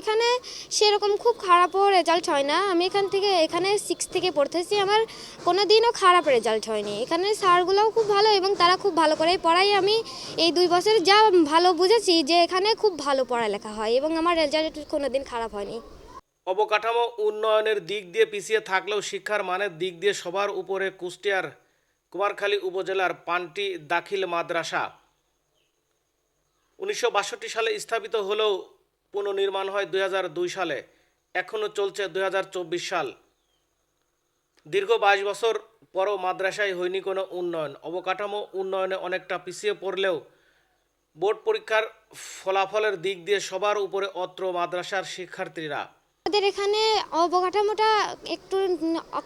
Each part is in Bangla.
এখানে সেরকম খুব খারাপও রেজাল্ট হয় না। আমি এখান থেকে, এখানে সিক্স থেকে পড়তেছি, আমার কোনো দিনও খারাপ রেজাল্ট হয়নি। এখানে স্যারগুলোও খুব ভালো এবং তারা খুব ভালো করে পড়াই আমি এই দুই বছর যা ভালো বুঝেছি যে এখানে খুব ভালো পড়ালেখা হয় এবং আমার রেজাল্ট কোনো দিন খারাপ হয়নি। অবকাঠামো উন্নয়নের দিক দিয়ে পিছিয়ে থাকলেও শিক্ষার মানের দিক দিয়ে সবার উপরে কুষ্টিয়ার কুমারখালী উপজেলার পান্টি দাখিল মাদ্রাসা। উনিশশো বাষট্টি সালে স্থাপিত হলেও পুনর্নির্মাণ হয় দুই হাজার দুই সালে, এখনও চলছে দু হাজার চব্বিশ সাল। দীর্ঘ বাইশ বছর পরও মাদ্রাসায় হয়নি কোনো উন্নয়ন। অবকাঠামো উন্নয়নে অনেকটা পিছিয়ে পড়লেও বোর্ড পরীক্ষার ফলাফলের দিক দিয়ে সবার উপরে অত্র মাদ্রাসার শিক্ষার্থীরা আমাদের এখানে অবকাঠামোটা একটু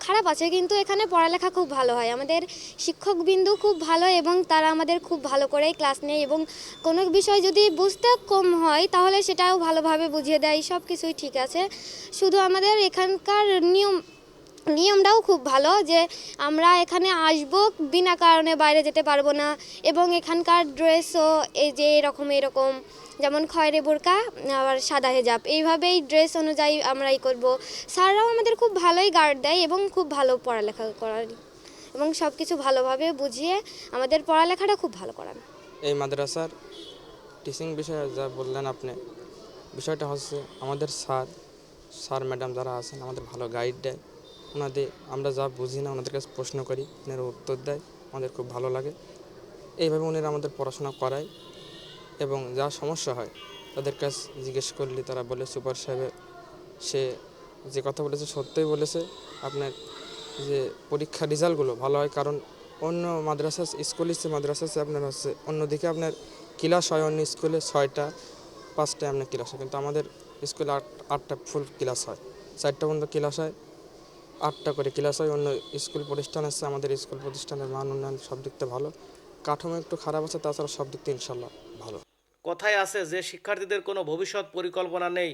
খারাপ আছে, কিন্তু এখানে পড়ালেখা খুব ভালো হয়। আমাদের শিক্ষক বিন্দু খুব ভালো এবং তারা আমাদের খুব ভালো করে ক্লাস নেয় এবং কোনো বিষয় যদি বুঝতে কম হয়, তাহলে সেটাও ভালোভাবে বুঝিয়ে দেয় সব কিছুই ঠিক আছে। শুধু আমাদের এখানকার নিয়ম নিয়মটাও খুব ভালো যে আমরা এখানে আসব বিনা কারণে বাইরে যেতে পারব না এবং এখানকার ড্রেসও এই যে এরকম এরকম, যেমন খয়েরে বোরকা, আবার সাদা হেজাব, এইভাবেই ড্রেস অনুযায়ী আমরা ই করব। স্যাররাও আমাদের খুব ভালোই গার্ড দেয় এবং খুব ভালো পড়ালেখা করার এবং সব কিছু ভালোভাবে বুঝিয়ে আমাদের পড়ালেখাটা খুব ভালো করান। এই মাদ্রাসার টিচিং বিষয়ে যা বললেন আপনি, বিষয়টা হচ্ছে আমাদের স্যার স্যার, ম্যাডাম যারা আছেন, আমাদের ভালো গাইড দেয়। ওনাদের আমরা যা বুঝি না, ওনাদের কাছে প্রশ্ন করি, ওনারা উত্তর দেয়, আমাদের খুব ভালো লাগে। এইভাবে ওনারা আমাদের পড়াশোনা করায় এবং যা সমস্যা হয়, তাদের কাছে জিজ্ঞেস করলে তারা বলে, সুপার সাহেবের সে যে কথা বলেছে সত্যই বলেছে, আপনার যে পরীক্ষার রেজাল্টগুলো ভালো হয়, কারণ অন্য মাদ্রাসা স্কুল ইচ্ছে মাদ্রাসা আছে আপনার হচ্ছে, অন্যদিকে আপনার ক্লাস হয়, অন্য স্কুলে ছয়টা, পাঁচটায় আপনার ক্লাস হয়, কিন্তু আমাদের স্কুলে আট, আটটা ফুল ক্লাস হয়, চারটা পর্যন্ত ক্লাস হয়। আটটা করে ক্লাস হয় অন্য স্কুল প্রতিষ্ঠান আছে আমাদের স্কুল প্রতিষ্ঠানের মান উন্নয়ন সব দিক থেকে ভালো। কাঠামো একটু খারাপ আছে তাছাড়া সব দিক থেকে ইনশাল্লাহ ভালো। কথায় আছে যে শিক্ষার্থীদের কোনো ভবিষ্যৎ পরিকল্পনা নেই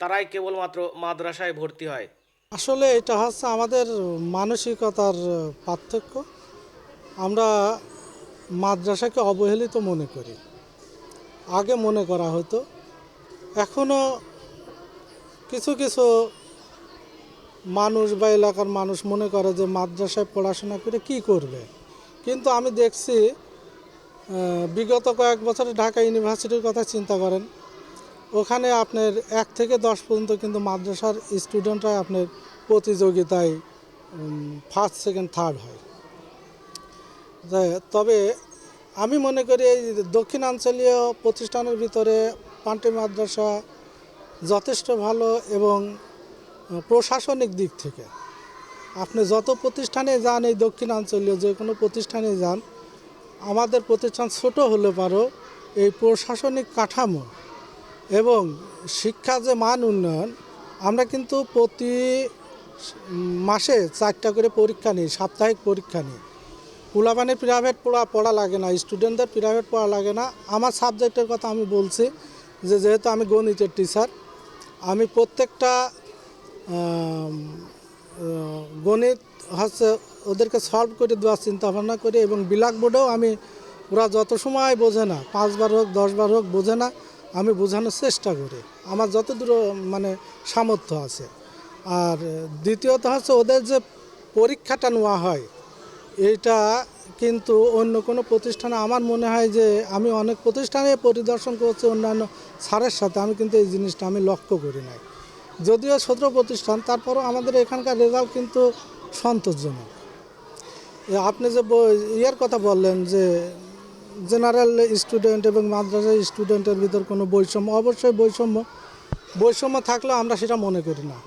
তারাই কেবলমাত্র মাদ্রাসায় ভর্তি হয়। আসলে এটা হচ্ছে আমাদের মানসিকতার পার্থক্য। আমরা মাদ্রাসাকে অবহেলিত মনে করি। আগে মনে করা হতো এখনও কিছু কিছু মানুষ বা এলাকার মানুষ মনে করে যে মাদ্রাসায় পড়াশোনা করে কি করবে? কিন্তু আমি দেখছি বিগত কয়েক বছরে ঢাকা ইউনিভার্সিটির কথা চিন্তা করেন। ওখানে আপনার এক থেকে দশ পর্যন্ত কিন্তু মাদ্রাসার স্টুডেন্টরা আপনার প্রতিযোগিতায় ফার্স্ট সেকেন্ড থার্ড হয়। তবে আমি মনে করি এই দক্ষিণাঞ্চলীয় প্রতিষ্ঠানের ভিতরে পান্টি মাদ্রাসা যথেষ্ট ভালো এবং প্রশাসনিক দিক থেকে। আপনি যত প্রতিষ্ঠানে যান এই দক্ষিণাঞ্চলীয় যে কোনো প্রতিষ্ঠানে যান, আমাদের প্রতিষ্ঠান ছোট হলে পারো এই প্রশাসনিক কাঠামো এবং শিক্ষা যে মান উন্নয়ন, আমরা কিন্তু প্রতি মাসে চারটা করে পরীক্ষা নিই, সাপ্তাহিক পরীক্ষা নিই। পুলাবানে প্রাইভেট পড়া পড়া লাগে না স্টুডেন্টদের প্রাইভেট পড়া লাগে না। আমার সাবজেক্টের কথা আমি বলছি যে যেহেতু আমি গণিতের টিচার আমি প্রত্যেকটা গণিত হচ্ছে ওদেরকে সলভ করে দেওয়ার চিন্তা ভাবনা করি এবং ব্ল্যাক বোর্ডেও আমি, ওরা যত সময় বোঝে না, পাঁচবার হোক, দশবার হোক, বোঝে না, আমি বোঝানোর চেষ্টা করি। আমার যতদূর মানে সামর্থ্য আছে। আর দ্বিতীয়ত হচ্ছে ওদের যে পরীক্ষাটা নেওয়া হয়, এটা কিন্তু অন্য কোনো প্রতিষ্ঠানে, আমার মনে হয় যে আমি অনেক প্রতিষ্ঠানে পরিদর্শন করছি অন্যান্য স্যারের সাথে, আমি কিন্তু এই জিনিসটা আমি লক্ষ্য করি নাই। যদিও ছোট প্রতিষ্ঠান, তারপরও আমাদের এখানকার রেজাল্ট কিন্তু সন্তোষজনক। আপনি যে ইয়ের কথা বললেন যে জেনারেল স্টুডেন্ট এবং মাদ্রাসা স্টুডেন্টের ভিতর কোনো বৈষম্য, অবশ্যই বৈষম্য। বৈষম্য থাকলেও আমরা সেটা মনে করি না।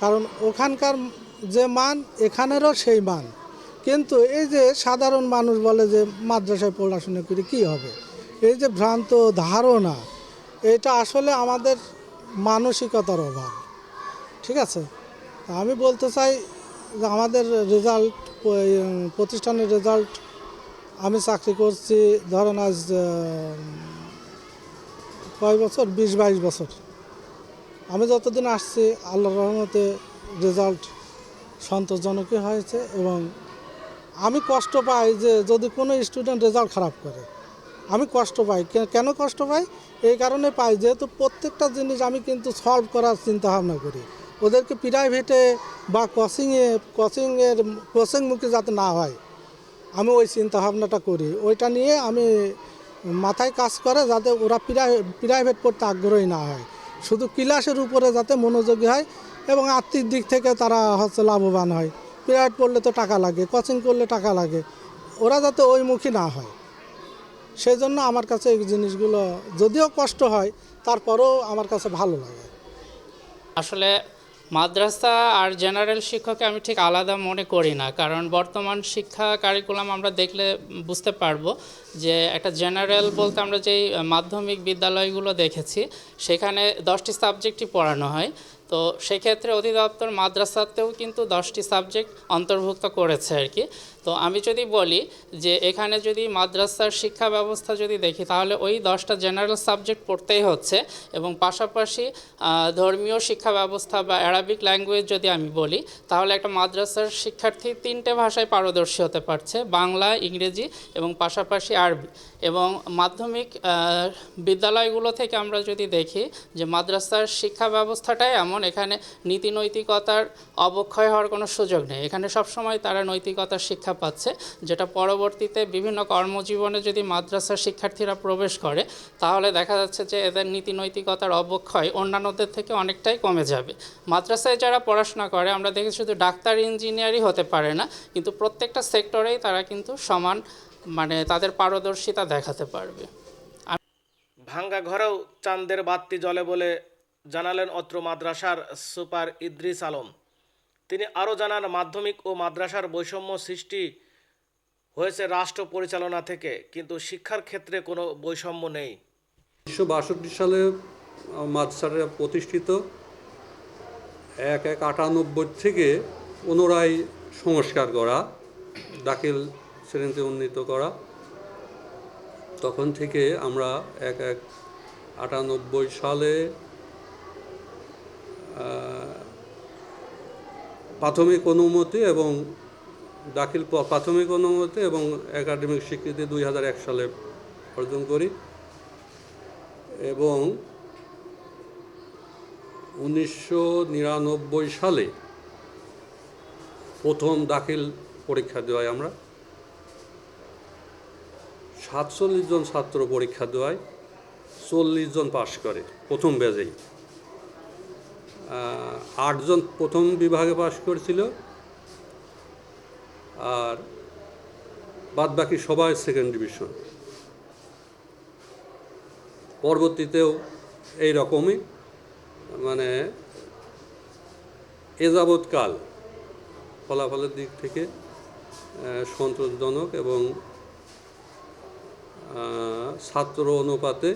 কারণ ওখানকার যে মান, এখানেরও সেই মান। কিন্তু এই যে সাধারণ মানুষ বলে যে মাদ্রাসায় পড়াশোনা করে, কি হবে? এই যে ভ্রান্ত ধারণা, এটা আসলে আমাদের মানসিকতার অভাব। ঠিক আছে? আমি বলতে চাই যে আমাদের রেজাল্ট প্রতিষ্ঠানের রেজাল্ট আমি চাকরি করছি, ধরেন আজ কয় বছর? বিশ বাইশ বছর। আমি যতদিন আসছি, আল্লাহর রহমতে রেজাল্ট সন্তোষজনকই হয়েছে এবং আমি কষ্ট পাই যে যদি কোনো স্টুডেন্ট রেজাল্ট খারাপ করে। আমি কষ্ট পাই। কেন কষ্ট পাই? এই কারণে পাই, যেহেতু প্রত্যেকটা জিনিস আমি কিন্তু সলভ করার চিন্তা ভাবনা করি। ওদেরকে প্রাইভেটে বা কোচিংয়ে কোচিংয়ের কোচিংমুখী যাতে না হয়, আমি ওই চিন্তা ভাবনাটা করি। ওইটা নিয়ে আমি মাথায় কাজ করে যাতে ওরা প্রাইভেট পড়তে আগ্রহী না হয়। শুধু ক্লাসের উপরে যাতে মনোযোগী হয় এবং আর্থিক দিক থেকে তারা হচ্ছে লাভবান হয়। প্রাইভেট পড়লে তো টাকা লাগে কোচিং করলে টাকা লাগে। ওরা যাতে ওইমুখী না হয়। সেই জন্য আমার কাছে এই জিনিসগুলো যদিও কষ্ট হয়, তারপরেও আমার কাছে ভালো লাগে। আসলে মাদ্রাসা আর জেনারেল শিক্ষককে আমি ঠিক আলাদা মনে করি না, কারণ বর্তমান শিক্ষা কারিকুলাম আমরা দেখলে বুঝতে পারব যে একটা জেনারেল বলতে আমরা যেই মাধ্যমিক বিদ্যালয়গুলো দেখেছি, সেখানে দশটি সাবজেক্টই পড়ানো হয়। তো সেক্ষেত্রে অধিদপ্তর মাদ্রাসাতেও কিন্তু দশটি সাবজেক্ট অন্তর্ভুক্ত করেছে আর কি। তো আমি যদি বলি যে এখানে যদি মাদ্রাসার শিক্ষা ব্যবস্থা যদি দেখি, তাহলে ওই দশটা জেনারেল সাবজেক্ট পড়তেই হচ্ছে এবং পাশাপাশি ধর্মীয় শিক্ষা ব্যবস্থা বা অ্যারাবিক ল্যাঙ্গুয়েজ যদি আমি বলি, তাহলে একটা মাদ্রাসার শিক্ষার্থী তিনটে ভাষায় পারদর্শী হতে পারছে, বাংলা, ইংরেজি এবং পাশাপাশি আরবি এবং মাধ্যমিক বিদ্যালয়গুলো থেকে আমরা যদি দেখি যে মাদ্রাসার শিক্ষা ব্যবস্থাটাই এমন, এখানে নীতি নৈতিকতার অবক্ষয় হওয়ার কোনো সুযোগ নেই। এখানে সবসময় তারা নৈতিকতার শিক্ষা পাচ্ছে, যেটা পরবর্তীতে বিভিন্ন কর্মজীবনে যদি মাদ্রাসার শিক্ষার্থীরা প্রবেশ করে, তাহলে দেখা যাচ্ছে যে এদের নীতি নৈতিকতার অবক্ষয় অন্যান্যদের থেকে অনেকটাই কমে যাবে। মাদ্রাসায় যারা পড়াশোনা করে, আমরা দেখি শুধু ডাক্তার, ইঞ্জিনিয়ারই হতে পারে না, কিন্তু প্রত্যেকটা সেক্টরেই তারা কিন্তু সমান মানে তাদের পারদর্শিতা দেখাতে পারবে। ভাঙ্গা ঘরেও চাঁদের বাতি জলে বলে জানালেন অত্র মাদ্রাসার সুপার ইদ্রিস আলম। তিনি আরও জানান, মাধ্যমিক ও মাদ্রাসার বৈষম্য সৃষ্টি হয়েছে রাষ্ট্র পরিচালনা থেকে, কিন্তু শিক্ষার ক্ষেত্রে কোনো বৈষম্য নেই। উনিশশো বাষট্টি সালে মাদ্রাসাটা প্রতিষ্ঠিত। এক এক আটানব্বই থেকে পুনরায় সংস্কার করা, দাখিল শ্রেণীতে উন্নীত করা। তখন থেকে আমরা এক এক আটানব্বই সালে প্রাথমিক অনুমতি এবং দাখিল প্রাথমিক অনুমতি এবং একাডেমিক স্বীকৃতি দুই হাজার এক সালে অর্জন করি। এবং উনিশশো নিরানব্বই সালে প্রথম দাখিল পরীক্ষা দেওয়ায় আমরা। সাতচল্লিশ জন ছাত্র পরীক্ষা দেওয়ায় চল্লিশ জন পাশ করে প্রথম ব্যাজেই আহ, আটজন প্রথম বিভাগে পাশ করেছিল আর বাদবাকি সবাই সেকেন্ড ডিভিশন পরবর্তীতেও এই রকমই মানে এ যাবৎকাল ফলাফলের দিক থেকে সন্তোষজনক এবং ছাত্র অনুপাতে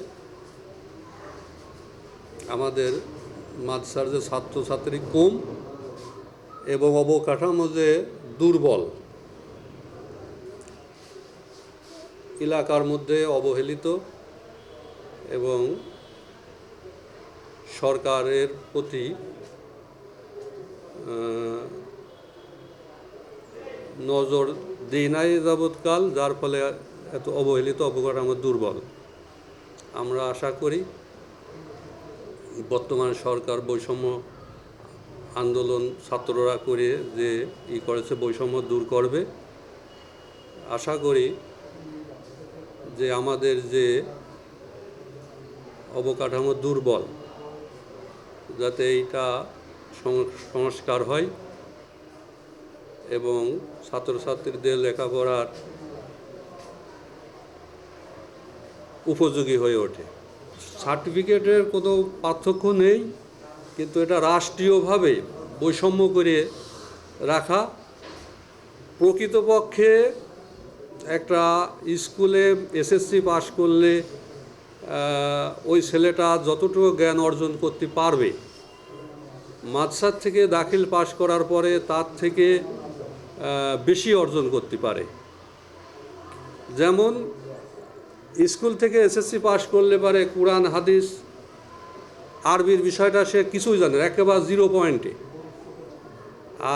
আমাদের মাদ্রাসার যে ছাত্রছাত্রী কম এবং অবকাঠামো যে দুর্বল, এলাকার মধ্যে অবহেলিত এবং সরকারের প্রতি নজর দিই নাই যাবৎকাল, যার ফলে এত অবহেলিত অবকাঠামো দুর্বল। আমরা আশা করি বর্তমান সরকার বৈষম্য আন্দোলন ছাত্ররা করে যে ই করেছে, বৈষম্য দূর করবে। আশা করি যে আমাদের যে অবকাঠামো দুর্বল, যাতে এইটা সংস্কার হয় এবং ছাত্রছাত্রীদের লেখাপড়ার উপযোগী হয়ে ওঠে। সার্টিফিকেটের কোনো পার্থক্য নেই, কিন্তু এটা রাষ্ট্রীয়ভাবে বৈষম্য করে রাখা। প্রকৃতপক্ষে একটা স্কুলে এসএসসি পাশ করলে ওই ছেলেটা যতটুকু জ্ঞান অর্জন করতে পারবে, মাদ্রাসার থেকে দাখিল পাশ করার পরে তার থেকে বেশি অর্জন করতে পারে। যেমন স্কুল থেকে এসএসসি পাশ করলে পারে কোরআন, হাদিস, আরবির বিষয়টা সে কিছুই জানে একেবারে জিরো পয়েন্টে।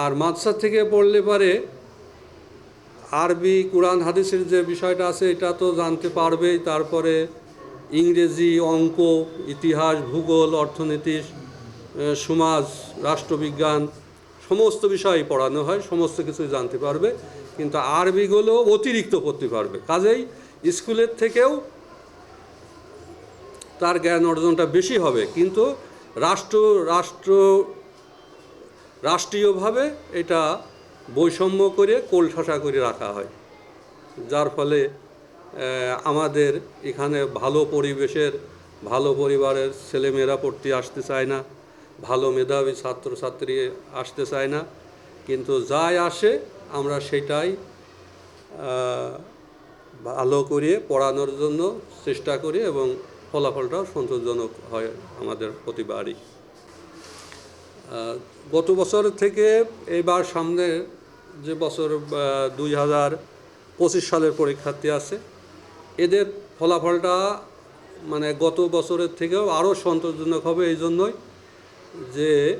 আর মাদ্রাসা থেকে পড়লে পারে আরবি, কোরআন, হাদিসের যে বিষয়টা আছে, এটা তো জানতে পারবেই। তারপরে ইংরেজি, অঙ্ক, ইতিহাস, ভূগোল, অর্থনীতি সমাজ, রাষ্ট্রবিজ্ঞান, সমস্ত বিষয়ই পড়ানো হয়, সমস্ত কিছুই জানতে পারবে। কিন্তু আরবিগুলো অতিরিক্ত পড়তে পারবে। কাজেই স্কুলের থেকেও তার জ্ঞান অর্জনটা বেশি হবে। কিন্তু রাষ্ট্র রাষ্ট্র, রাষ্ট্রীয়ভাবে এটা বৈষম্য করে কোলঠাসা করে রাখা হয়। যার ফলে আমাদের এখানে ভালো পরিবেশের, ভালো পরিবারের ছেলেমেয়েরা পড়তে আসতে চায় না, ভালো মেধাবী ছাত্রছাত্রী আসতে চায় না। কিন্তু যাই আসে, আমরা সেটাই ভালো করে পড়ানোর জন্য চেষ্টা করি এবং ফলাফলটাও সন্তোষজনক হয় আমাদের প্রতিবারই গত বছর থেকে এইবার সামনে যে বছর দুই হাজার পঁচিশ সালের পরীক্ষার্থী আছে, এদের ফলাফলটা মানে গত বছরের থেকেও আরও সন্তোষজনক হবে এই জন্যই যে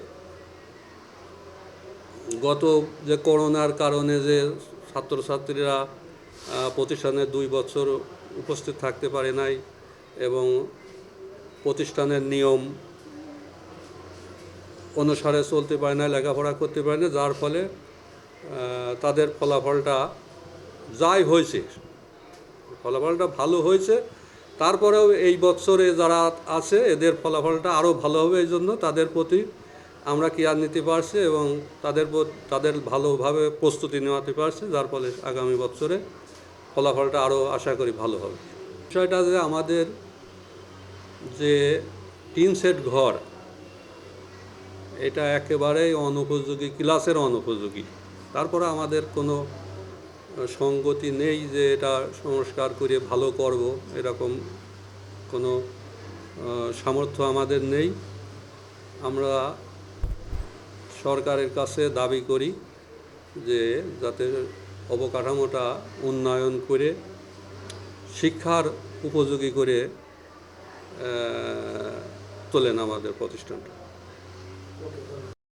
গত যে করোনার কারণে যে ছাত্রছাত্রীরা প্রতিষ্ঠানে দুই বছর উপস্থিত থাকতে পারে নাই এবং প্রতিষ্ঠানের নিয়ম অনুসারে চলতে পারে না লেখাপড়া করতে পারে না যার ফলে তাদের ফলাফলটা যাই হয়েছে, ফলাফলটা ভালো হয়েছে। তারপরেও এই বছরে যারা আছে, এদের ফলাফলটা আরও ভালো হবে এই জন্য তাদের প্রতি আমরা কেয়ার নিতে পারছি এবং তাদের তাদের ভালোভাবে প্রস্তুতি নেওয়াতে পারছি, যার ফলে আগামী বছরে ফলাফলটা আরও আশা করি ভালো হবে। বিষয়টা যে আমাদের যে টিন সেট ঘর, এটা একেবারেই অনুপযোগী, ক্লাসের অনুপযোগী। তারপরে আমাদের কোনো সঙ্গতি নেই যে এটা সংস্কার করে ভালো করব, এরকম কোনো সামর্থ্য আমাদের নেই। আমরা সরকারের কাছে দাবি করি যে যাতে অবকাঠামোটা উন্নয়ন করে শিক্ষার উপযোগী করে তোলেন আমাদের প্রতিষ্ঠানটা।